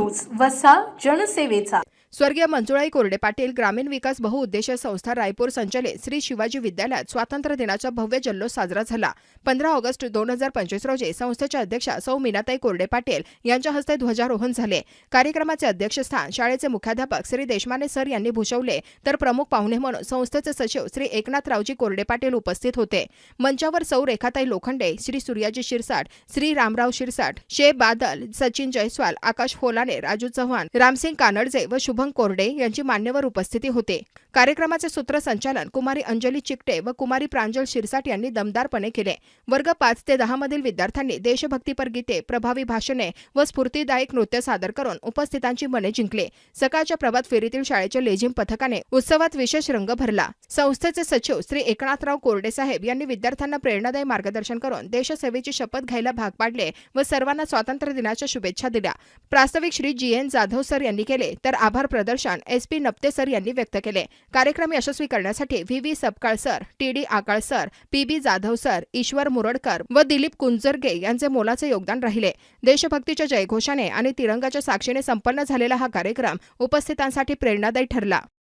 News वसा जनसेवेचा. स्वर्गीय मंजुळाई कोरडे पाटील ग्रामीण विकास बहुउद्देशीय संस्था रायपूर संचलित श्री शिवाजी विद्यालयात स्वातंत्र्य दिनाचा भव्य जल्लोष साजरा झाला. पंधरा ऑगस्ट दोन हजार पंचवीस रोजी संस्थेच्या अध्यक्षा सौ मीनाताई कोरडे पाटील यांच्या हस्ते ध्वजारोहण झाले. कार्यक्रमाचे अध्यक्षस्थान शाळेचे मुख्याध्यापक श्री देशमाने सर यांनी भूषवले. तर प्रमुख पाहुणे म्हणून संस्थेचे सचिव श्री एकनाथरावजी कोरडे पाटील उपस्थित होते. मंचावर सौ रेखाताई लोखंडे श्री सूर्याजी शिरसाट श्री रामराव शिरसाट शे बादल सचिन जयस्वाल आकाश फोलाने राजू चव्हाण रामसिंग कानडजे व शुभ शुभम कोरडे यांची मान्यवर उपस्थिती होते. कार्यक्रमाचे सूत्रसंचालन कुमारी अंजली चिकटे व कुमारी प्रांजल शिरसाट यांनी दमदारपणे केले. वर्ग पाच ते दहा मधील विद्यार्थ्यांनी देशभक्तीपर गीते प्रभावी भाषणे व स्फूर्तीदायक नृत्य सादर करून उपस्थितांची मने जिंकले. सकाळच्या प्रभात फेरीतील शाळेच्या लेझिम पथकाने उत्सवात विशेष रंग भरला. संस्थेचे सचिव श्री एकनाथराव कोरडे साहेब यांनी विद्यार्थ्यांना प्रेरणादायी मार्गदर्शन करून देशसेवेची शपथ घ्यायला भाग पाडले व सर्वांना स्वातंत्र्य दिनाच्या शुभेच्छा दिल्या. प्रास्ताविक Shri G N Jadhav sir यांनी केले तर आभार प्रदर्शन एस पी नप्ते सर यांनी व्यक्त केले. कार्यक्रम यशस्वी करण्यासाठी V V Sapkal sir T D Akal sir P B Jadhav sir Ishwar Muradkar व दिलीप कुंजरगे यांचे मोलाचे योगदान राहिले. देशभक्तीच्या जयघोषाने आणि तिरंगाच्या साक्षीने संपन्न झालेला हा कार्यक्रम उपस्थितांसाठी प्रेरणादायी ठरला.